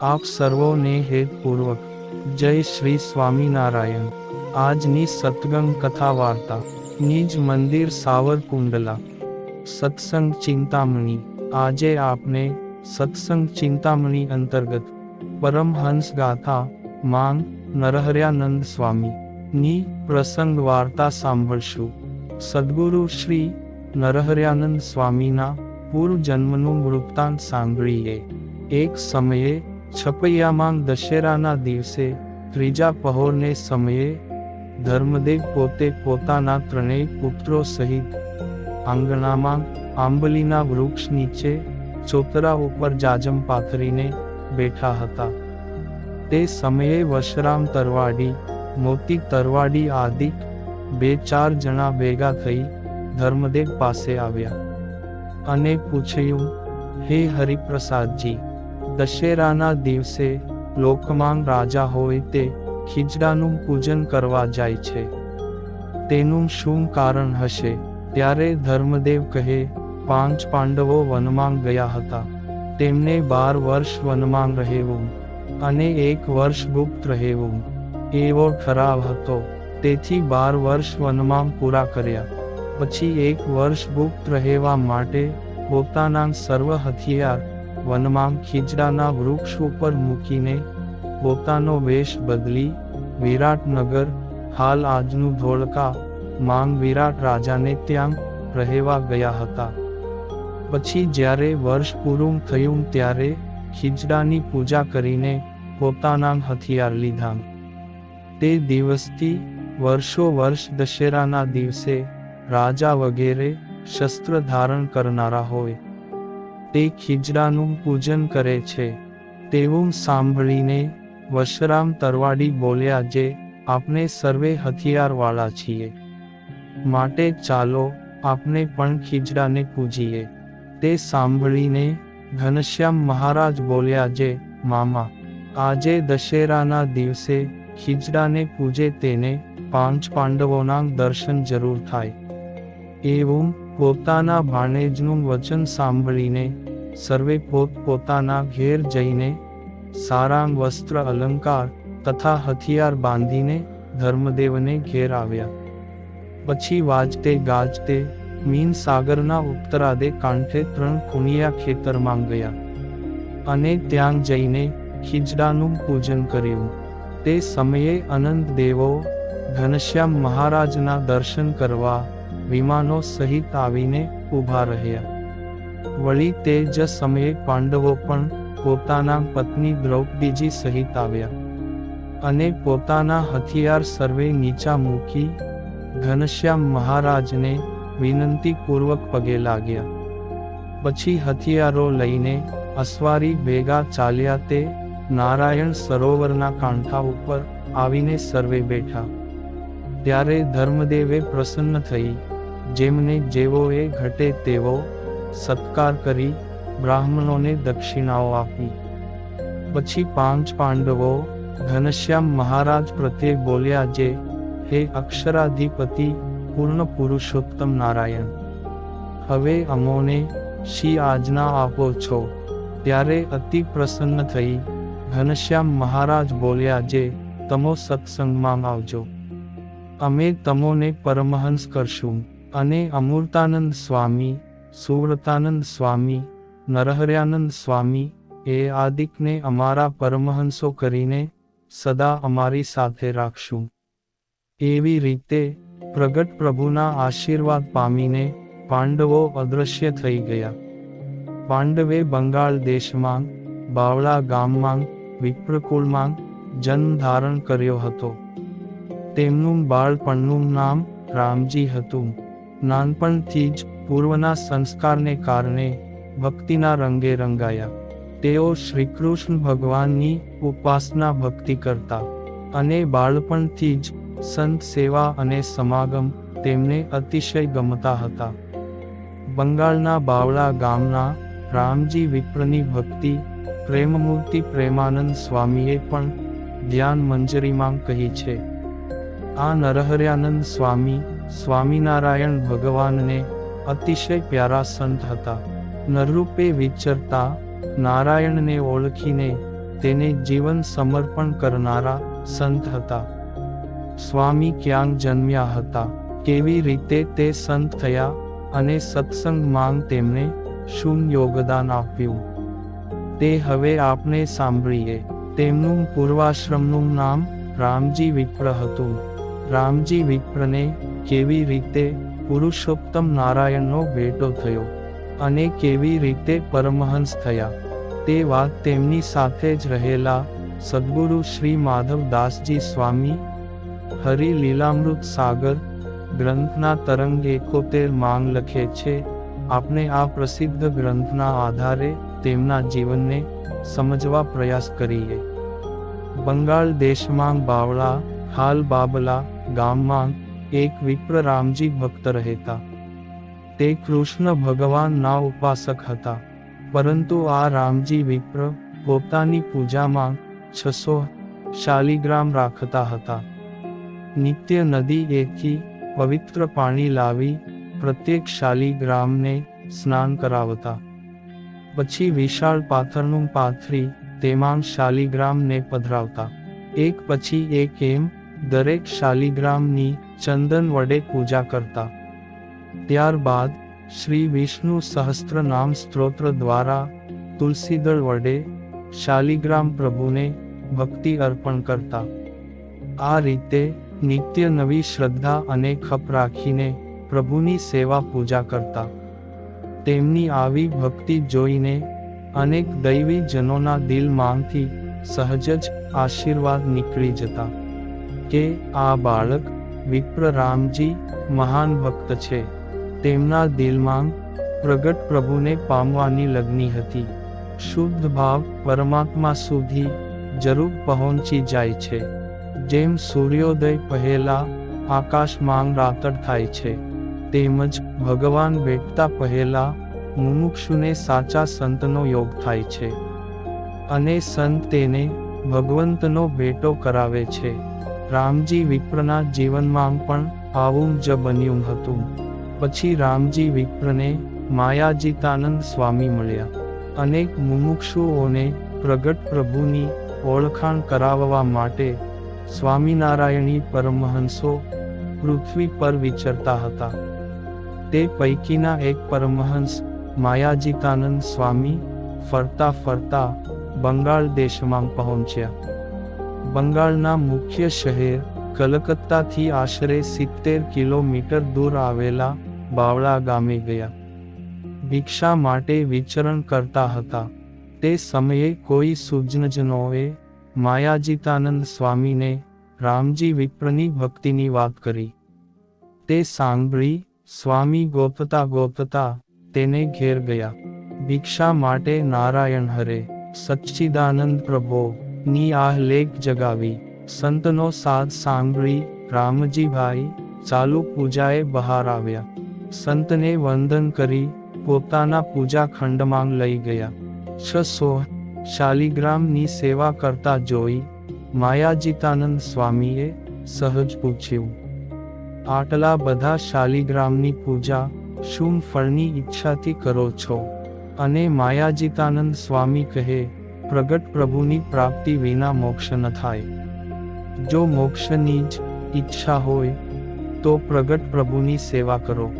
આપ સર્વોને હેતપૂર્વક જય શ્રી સ્વામિનારાયણ. આજની સતગંગ કથા વાર્તા. નિજ મંદિર સાવરકુંડલા. સત્સંગ ચિંતામણી. આજે આપને સત્સંગ ચિંતામણી અંતર્ગત પરમહંસ ગાથા, માંગ, નરહર્યાનંદ સ્વામી, ની પ્રસંગ વાર્તા સાંભળશું. સદગુરુ શ્રી નરહર્યાનંદ સ્વામીના પૂર્વ જન્મનું વૃત્તાંત સાંભળીએ. એક સમયે છપૈયામાં દશેરાના દિવસે ત્રીજા પહોરને સમયે ધર્મદેવ પોતે પોતાના ત્રણેય પુત્રો સહિત આંગણામાં આંબલીના વૃક્ષ નીચે ચોતરા ઉપર જાજમ પાથરીને બેઠા હતા. તે સમયે વશરામ તરવાડી, મોતી તરવાડી આદિ બે ચાર જણા ભેગા થઈ ધર્મદેવ પાસે આવ્યા અને પૂછ્યું, હે હરિપ્રસાદજી દશેરાના દિવસે લોકમાન રાજા હોય તે ખીજડાનું પૂજન કરવા જાય છે. તેનું શું કારણ હશે? ત્યારે ધર્મદેવ કહે, પાંચ પાંડવો વનમાં ગયા હતા. તેમને બાર વર્ષ વનમાં રહેવું અને એક વર્ષ ગુપ્ત રહેવું એવો ખરાબ હતો. તેથી બાર વર્ષ વનમાં પૂરા કર્યા. પછી એક વર્ષ ગુપ્ત રહેવા માટે પોતાના સર્વ હથિયાર વનમાં ખીજડાના વૃક્ષ ઉપર મૂકીને પોતાનો વેશ બદલી વિરાટનગર, હાલ આજનું ધોળકા, માંગ વિરાટ રાજાને ત્યાં રહેવા ગયા હતા. પછી જ્યારે વર્ષ પૂરું થયું ત્યારે ખીજડાની પૂજા કરીને પોતાના હથિયાર લીધા. તે દિવસથી વર્ષો વર્ષ દશેરાના દિવસે રાજા વગેરે શસ્ત્ર ધારણ કરનારા હોય. તે ખીજડાનું પૂજન કરે છે. તેવું સાંભળીને વશરામ તરવાડી બોલ્યા જે આપણે સર્વે હથિયારવાળા છીએ. માટે ચાલો આપણે પણ ખીજડાને પૂજીએ. તે સાંભળીને ઘનશ્યામ મહારાજ બોલ્યા જે, મામા, આજે દશેરાના દિવસે ખીજડાને પૂજે તેને પાંચ પાંડવોના દર્શન જરૂર થાય. એવું પોતાના ભાણેજનું વચન સાંભળીને, સર્વે પોત પોતાના ઘેર જઈને, સારાંગ વસ્ત્ર અલંકાર તથા હથિયાર બાંધીને, ધર્મદેવને ઘેર આવ્યા. પછી વાજતે ગાજતે, મીન સાગરના ઉત્તરાદે કાંઠે ત્રણ કુણિયા ખેતરમાં ગયા. અને ત્યાં જઈને ખીજડાનું પૂજન કર્યું. તે સમયે અનંત દેવો, ઘનશ્યામ મહારાજના દર્શન કરવા વિમાનો સહિત આવીને ઊભા રહ્યા. વળી તે જ સમયે પાંડવો પણ પોતાના પત્ની દ્રૌપદીજી સહિત આવ્યા. અને પોતાના હથિયાર સર્વે નીચા મૂકી ઘનશ્યામ મહારાજને વિનંતીપૂર્વક પગે લાગ્યા. પછી હથિયારો લઈને અસવારી ભેગા ચાલ્યા તે નારાયણ સરોવરના કાંઠા ઉપર આવીને સર્વે બેઠા. ત્યારે ધર્મદેવે પ્રસન્ન થઈ જેમને જેવોએ ઘટે તેવો સત્કાર કરી બ્રાહ્મણોને દક્ષિણાઓ આપી. પછી પાંચ પાંડવો ઘનશ્યામ મહારાજ પ્રત્યે બોલ્યા જે, હે અક્ષરાધિપતિ, પૂર્ણ પુરુષોત્તમ નારાયણ, હવે અમોને શી આજ્ઞા આપો છો? ત્યારે અતિ પ્રસન્ન થઈ ઘનશ્યામ મહારાજ બોલ્યા જે, તમો સત્સંગમાં આવજો. અમે તમોને પરમહંસ કરશું. અને અમૂર્તાનંદ સ્વામી, સુવ્રતાનંદ સ્વામી, નરહર્યાનંદ સ્વામી, એ આદિકને અમારા પરમહંસો કરીને સદા અમારી સાથે રાખશું. એવી રીતે પ્રગટ પ્રભુના આશીર્વાદ પામીને પાંડવો અદૃશ્ય થઈ ગયા. પાંડવે બંગાળ દેશમાં બાવળા ગામમાં વિપ્રકુળમાં જન્મ ધારણ કર્યો હતો. તેમનું બાળપણનું નામ રામજી હતું. નાનપણથી જ પૂર્વના સંસ્કારને કારણે ભક્તિના રંગે રંગાયા. તેઓ શ્રીકૃષ્ણ ભગવાનની ઉપાસના ભક્તિ કરતા અને બાળપણથી જ સંત સેવા અને સમાગમ તેમને અતિશય ગમતા હતા. બંગાળના બાવળા ગામના રામજી વિપ્રની ભક્તિ, પ્રેમમૂર્તિ પ્રેમાનંદ સ્વામીએ પણ ધ્યાન મંજરીમાં કહી છે. આ નરહર્યાનંદ સ્વામી સ્વામિનારાયણ ભગવાનને અતિશય પ્યારા સંત હતા. નરરૂપે વિચરતા નારાયણને ઓળખીને તેને જીવન સમર્પણ કરનારા સંત હતા. સ્વામી ક્યાં જન્મ્યા હતા, કેવી રીતે તે સંત થયા અને સત્સંગ માંગ તેમને શું યોગદાન આપ્યું? તે હવે આપણે સાંભળીએ. તેમનું પૂર્વાશ્રમનું નામ રામજી વિપ્ર હતું. રામજી વિપ્રને કેવી રીતે પુરુષોત્તમ નારાયણનો ભેટો થયો અને કેવી રીતે પરમહંસ થયા, તે વાત તેમની સાથે જ રહેલા સદગુરુ શ્રી માધવદાસજી સ્વામી, હરિ લીલામૃત સાગર ગ્રંથના તરંગ એકોતેર માંગ લખે છે આપણે આ પ્રસિદ્ધ ગ્રંથના આધારે તેમના જીવનને સમજવા પ્રયાસ કરીએ. બંગાળ દેશમાં બાવળા, હાલ બાબલા ગામમાં એક વિપ્ર રામજી ભક્ત રહેતા. તે કૃષ્ણ ભગવાનના ઉપાસક હતા. પરંતુ આ રામજી વિપ્ર પોતાની પૂજામાં છસો શાલિગ્રામ રાખતા હતા. નિત્ય નદી એથી પવિત્ર પાણી લાવી પ્રત્યેક શાલિગ્રામને સ્નાન કરાવતા. પછી વિશાળ પાથરનું પાથરી તેમાં શાલિગ્રામને પધરાવતા. એક પછી એક એમ દરેક શાલિગ્રામની ચંદન વડે પૂજા કરતા. ત્યારબાદ શ્રી વિષ્ણુ સહસ્ત્ર નામ સ્ત્રોત્ર દ્વારા તુલસીદળ વડે શાલિગ્રામ પ્રભુને ભક્તિ અર્પણ કરતા. આ રીતે નિત્ય નવી શ્રદ્ધા અને ખપ રાખીને પ્રભુની સેવા પૂજા કરતા. તેમની આવી ભક્તિ જોઈને અનેક દૈવી જનોના દિલમાંથી સહજ જ આશીર્વાદ નીકળી જતા. કે આ બાળક વિપ્ર રામજી મહાન ભક્ત છે. તેમના દિલમાં પ્રગટ પ્રભુને પામવાની લગ્ની હતી. શુદ્ધ ભાવ પરમાત્મા સુધી જરૂર પહોંચી જાય છે. જેમ સૂર્યોદય પહેલા આકાશમાં રાતડ થાય છે, તેમજ ભગવાન ભેટતા પહેલા મુમુક્ષુને સાચા સંતનો યોગ થાય છે. અને સંત તેને ભગવંતનો ભેટો કરાવે છે. રામજી વિપ્રના જીવનમાં પણ આવું જ બન્યું હતું. પછી રામજી વિપ્રને માયાજીતાનંદ સ્વામી મળ્યા. અનેક મુમુક્ષુઓને પ્રગટ પ્રભુની ઓળખાણ કરાવવા માટે સ્વામિનારાયણી પરમહંસો પૃથ્વી પર વિચરતા હતા. તે પૈકીના એક પરમહંસ માયાજીતાનંદ સ્વામી ફરતા ફરતા બંગાળ દેશમાં પહોંચ્યા. બંગાળના મુખ્ય શહેર કલકત્તાથી આશરે સિત્તેર કિલોમીટર દૂર આવેલા બાવળા ગામે ગયા. ભિક્ષા માટે વિચરણ કરતા હતા. તે સમયે કોઈ સુજનજનોએ માયાજીતાનંદ સ્વામીને રામજી વિપ્રની ભક્તિની વાત કરી. તે સાંભળી સ્વામી ગોપતા ગોપતા તેને ઘેર ગયા. ભિક્ષા માટે નારાયણ હરે, સચ્ચિદાનંદ પ્રભો ની આહ લેખ જગાવી. સંતનો સાથ સાંભળી રામજીભાઈ ચાલુ પૂજાએ બહાર આવ્યા. સંતને વંદન કરી પોતાના પૂજા ખંડમાં લઈ ગયા. છસો શાલિગ્રામની સેવા કરતા જોઈ માયાજીતાનંદ સ્વામીએ સહજ પૂછ્યું, આટલા બધા શાલિગ્રામની પૂજા શું ફળની ઈચ્છાથી કરો છો? અને માયાજીતાનંદ સ્વામી કહે પ્રગટ પ્રભુની પ્રાપ્તિ વિના મોક્ષ ન થાય. જો મોક્ષની જ ઈચ્છા હોય, તો પ્રગટ પ્રભુની સેવા કરો.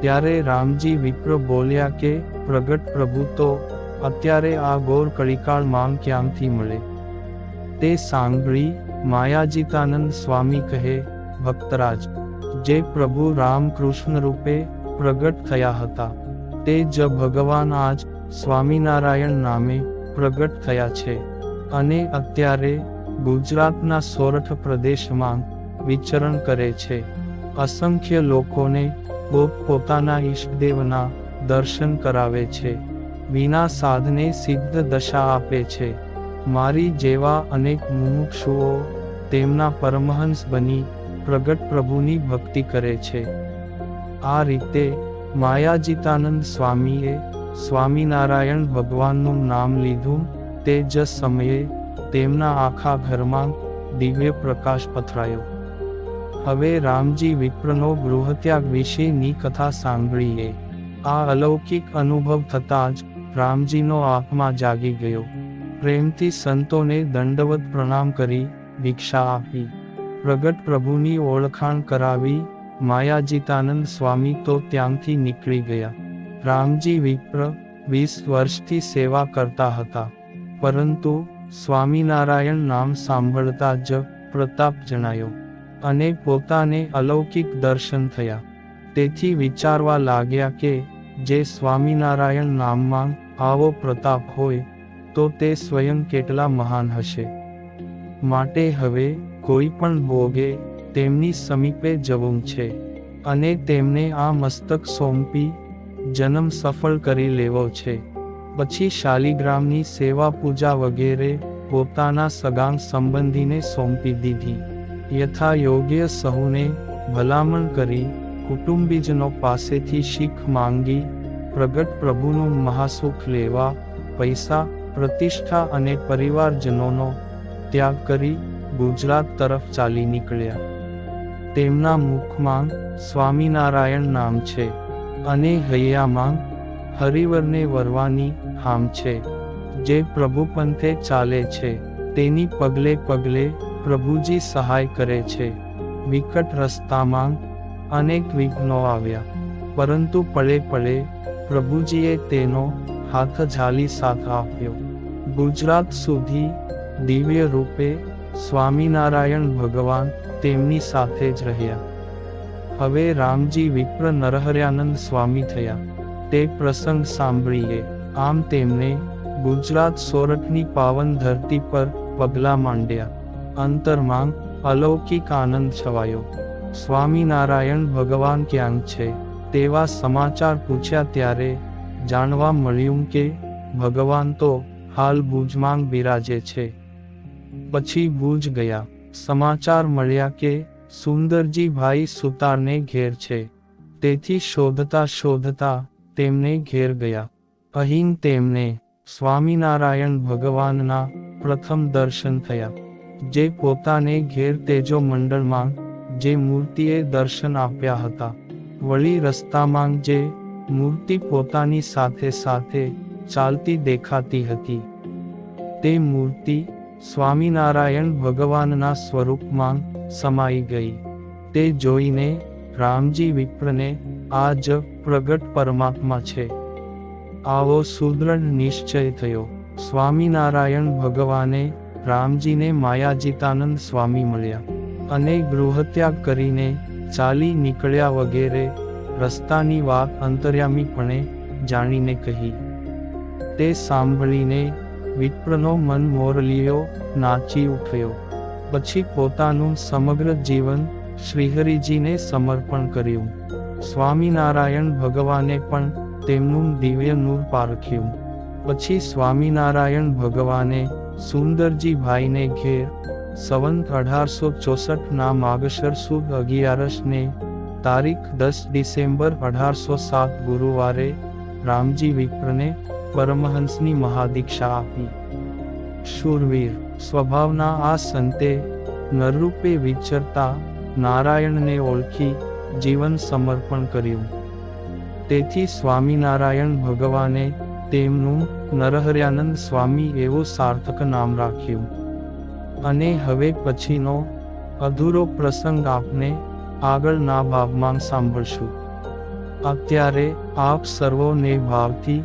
ત્યારે રામજી વિપ્ર બોલ્યા કે, પ્રગટ પ્રભુ તો અત્યારે આ ગોર કળિકાળ માંગ ક્યાંથી મળે? તે સાંભળી માયાજીતાનંદ સ્વામી કહે, ભક્તરાજ, જે પ્રભુ રામકૃષ્ણ રૂપે પ્રગટ થયા હતા, તે જ ભગવાન આજ સ્વામિનારાયણ નામે પ્રગટ થયા છે. અને અત્યારે ગુજરાતના સોરઠ પ્રદેશમાં વિચરણ કરે છે. અસંખ્ય લોકોને પોત પોતાના ઈષ્ટદેવના દર્શન કરાવે છે. વિના સાધને સિદ્ધ દશા આપે છે. મારી જેવા અનેક મુમુક્ષુઓ તેમના પરમહંસ બની પ્રગટ પ્રભુની ભક્તિ કરે છે. આ રીતે માયાજીતાનંદ સ્વામીએ સ્વામિનારાયણ ભગવાનનું નામ લીધું, તે જ સમયે તેમના આખા ઘરમાં દિવ્ય પ્રકાશ પથરાયો. હવે રામજી વિપ્રનો ગૃહત્યાગ વિશેની કથા સાંભળીએ. આ અલૌકિક અનુભવ થતાં જ રામજીનો આંખમાં જાગી ગયો. પ્રેમથી સંતોને દંડવત પ્રણામ કરી ભિક્ષા આપી. પ્રગટ પ્રભુની ઓળખાણ કરાવી માયાજીતાનંદ સ્વામી તો ત્યાંથી નીકળી ગયા. રામજી વિપ્ર વીસ વર્ષથી સેવા કરતા હતા. પરંતુ સ્વામિનારાયણ નામ સાંભળતા જ પ્રતાપ જણાયો અને પોતાને અલૌકિક દર્શન થયા. તેથી વિચારવા લાગ્યા કે જે સ્વામિનારાયણ નામમાં આવો પ્રતાપ હોય, તો તે સ્વયં કેટલા મહાન હશે. માટે હવે કોઈ પણ ભોગે તેમની સમીપે જવું છે અને તેમને આ મસ્તક સોંપી જન્મ સફળ કરી લેવો છે. પછી શાલિગ્રામની સેવા પૂજા વગેરે પોતાના સગાંગ સંબંધીને સોંપી દીધી. યથા યોગ્ય સહુને ભલામણ કરી કુટુંબીજનો પાસેથી શીખ માંગી પ્રગટ પ્રભુનું મહાસુખ લેવા, પૈસા, પ્રતિષ્ઠા અને પરિવારજનોનો ત્યાગ કરી ગુજરાત તરફ ચાલી નીકળ્યા. તેમના મુખમાં સ્વામિનારાયણ નામ છે. અને હૈયામાં હરિવરને વરવાની હામ છે, જે પ્રભુ પંથે ચાલે છે. તેની પગલે પગલે પ્રભુજી સહાય કરે છે. વિકટ રસ્તામાં અનેક વિઘ્નો આવ્યા, પરંતુ પળે પળે પ્રભુજીએ તેનો હાથ ઝાલી સાથ આપ્યો. ગુજરાત સુધી દિવ્ય રૂપે સ્વામિનારાયણ ભગવાન તેમની સાથે જ રહ્યા. હવે રામજી વિપ્ર નરહર્યાનંદ સ્વામી થયા. તે પ્રસંગ સાંભળીએ. આમ તેમને ગુજરાત સોરઠની પાવન ધરતી પર પગલા માંડ્યા. અંતરમાં અલૌકિક આનંદ છવાયો. સ્વામિનારાયણ ભગવાન ક્યાં છે? તેવા સમાચાર પૂછ્યા ત્યારે જાણવા મળ્યું કે ભગવાન તો હાલ ભુજમાં બિરાજે છે. પછી ભુજ ગયા. સમાચાર મળ્યા કે સુંદરજી ભાઈ સુતારને ઘેર છે. તેથી શોધતા શોધતા તેમને ઘેર ગયા. અહીં તેમને સ્વામિનારાયણ ભગવાનના પ્રથમ દર્શન થયા. જે પોતાને ઘેર તેજો મંડળમાં જે મૂર્તિએ દર્શન આપ્યા હતા. વળી રસ્તામાં જે મૂર્તિ પોતાની સાથે સાથે ચાલતી દેખાતી હતી. તે મૂર્તિ સ્વામિનારાયણ ભગવાનના સ્વરૂપમાં સમાઈ ગઈ. તે જોઈને રામજી વિપ્રને, આ જ પ્રગટ પરમાત્મા છે. આવો સુદૃઢ નિશ્ચય થયો. સ્વામિનારાયણ ભગવાને રામજીને માયાજીતાનંદ સ્વામી મળ્યા અને ગૃહત્યાગ કરીને ચાલી નીકળ્યા વગેરે રસ્તાની વાત અંતર્યામીપણે જાણીને કહી. તે સાંભળીને વિપ્રનો મન મોરલીયો નાચી ઉઠ્યો. પછી પોતાનું સમગ્ર જીવન શ્રીહરિજીને સમર્પણ કર્યું. સ્વામિનારાયણ ભગવાને પણ તેમનું દિવ્ય નૂર પારખ્યું. પછી સ્વામિનારાયણ ભગવાને સુંદરજી ભાઈને ઘેર સંવંત અઢારસો ચોસઠના માગશર સુદ અગિયારસને તારીખ દસ ડિસેમ્બર અઢારસો સાત ગુરુવારે રામજી વિપ્રને પરમહંસની મહાદીક્ષા આપી. શૂરવીર સ્વભાવના આ સંતે નરરૂપે વિચરતા નારાયણને ઓળખી જીવન સમર્પણ કર્યું. તેથી સ્વામિનારાયણ ભગવાને તેમનું નરહર્યાનંદ સ્વામી એવું સાર્થક નામ રાખ્યું. અને હવે પછીનો અધૂરો પ્રસંગ આપને આગળના ભાગમાં સાંભળશું. અત્યારે આપ સર્વોને ભાવથી